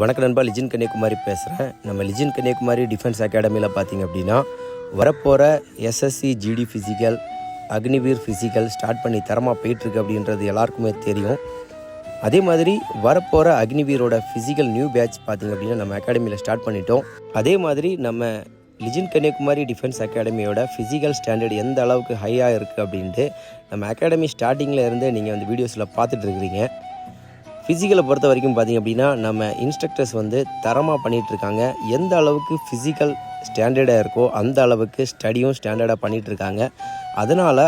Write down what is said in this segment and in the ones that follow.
வணக்கம் நண்பா லிஜின் கன்னியாகுமரி பேசுகிறேன் நம்ம லிஜின் கன்னியாகுமரி டிஃபென்ஸ் அகாடமியில் பார்த்தீங்க அப்படின்னா வரப்போகிற SSC GD physical Agniveer physical start பண்ணி தரமாக போயிட்டுருக்கு அப்படின்றது எல்லாருக்குமே தெரியும். அதே மாதிரி வரப்போகிற அக்னிவீரோட ஃபிசிக்கல் நியூ பேட்ச் பார்த்தீங்க அப்படின்னா நம்ம அகாடமியில் ஸ்டார்ட் பண்ணிட்டோம். அதே மாதிரி நம்ம லிஜின் கன்னியாகுமரி டிஃபென்ஸ் அகாடமியோட ஃபிசிக்கல் ஸ்டாண்டர்ட் எந்த அளவுக்கு ஹையாக இருக்குது அப்படின்ட்டு நம்ம அகாடமி ஸ்டார்டிங்கில் இருந்தே நீங்கள் வந்து வீடியோஸில் பார்த்துட்டு இருக்கிறீங்க. ஃபிசிக்கலை பொறுத்த வரைக்கும் பார்த்தீங்க அப்படின்னா நம்ம இன்ஸ்ட்ரக்டர்ஸ் வந்து தரமாக பண்ணிகிட்ருக்காங்க எந்த அளவுக்கு ஃபிசிக்கல் ஸ்டாண்டர்டாக இருக்கோ அந்த அளவுக்கு ஸ்டடியும் ஸ்டாண்டர்டாக பண்ணிகிட்டு இருக்காங்க. அதனால்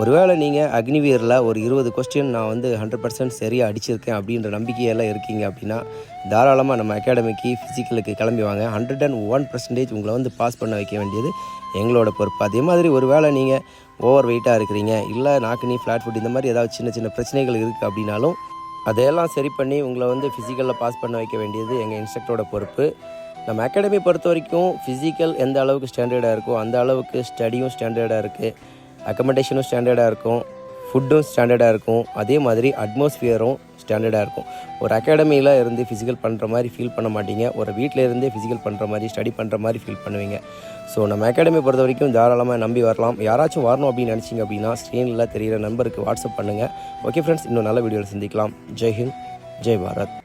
ஒருவேளை நீங்கள் அக்னிவீரில் ஒரு இருபது கொஸ்டின் நான் வந்து ஹண்ட்ரட் பர்சன்ட் சரியாக அடிச்சிருக்கேன் அப்படின்ற நம்பிக்கையெல்லாம் இருக்கீங்க அப்படின்னா தாராளமாக நம்ம அகாடமிக்கு ஃபிசிக்கலுக்கு கிளம்பி வாங்க. ஹண்ட்ரட் அண்ட் ஒன் பர்சன்டேஜ் உங்களை வந்து பாஸ் பண்ண வைக்க வேண்டியது எங்களோட பொறுப்பு. அதே மாதிரி ஒரு வேளை நீங்கள் ஓவர் வெயிட்டாக இருக்கிறீங்க இல்லை நாக்கு நீ ஃப்ளாட் ஃபுட் இந்த மாதிரி ஏதாவது சின்ன சின்ன பிரச்சனைகள் இருக்குது அப்படின்னாலும் அதையெல்லாம் சரி பண்ணி உங்களை வந்து ஃபிசிக்கலில் பாஸ் பண்ண வைக்க வேண்டியது எங்கள் இன்ஸ்ட்ரக்டரோட பொறுப்பு. நம்ம அகாடமி பொறுத்த வரைக்கும் ஃபிசிக்கல் எந்த அளவுக்கு ஸ்டாண்டர்டாக இருக்கோ அந்த அளவுக்கு ஸ்டடியும் ஸ்டாண்டர்டாக இருக்குது அக்கமடேஷனும் ஸ்டாண்டர்டாக இருக்கும். ஃபுட்டும் ஸ்டாண்டர்டாக இருக்கும். அதே மாதிரி அட்மாஸ்ஃபியரும் ஸ்டாண்டர்டாக இருக்கும். ஒரு அகாடமியில் இருந்து ஃபிசிக்கல் பண்ணுற மாதிரி ஃபீல் பண்ண மாட்டீங்க. ஒரு வீட்டில் இருந்தே ஃபிசிக்கல் பண்ணுற மாதிரி ஸ்டடி பண்ணுற மாதிரி ஃபீல் பண்ணுவீங்க. ஸோ நம்ம அகாடமி பொறுத்த வரைக்கும் தாராளமாக நம்பி வரலாம். யாராச்சும் வரணும் அப்படின்னு நினச்சிங்க அப்படின்னா ஸ்க்ரீனில் தெரிகிற நம்பருக்கு வாட்ஸ்அப் பண்ணுங்கள் ஓகே ஃப்ரெண்ட்ஸ் இன்னும் நல்ல வீடியோவில் சந்திக்கலாம். ஜெய் ஹிந்த் ஜெய் பாரத்.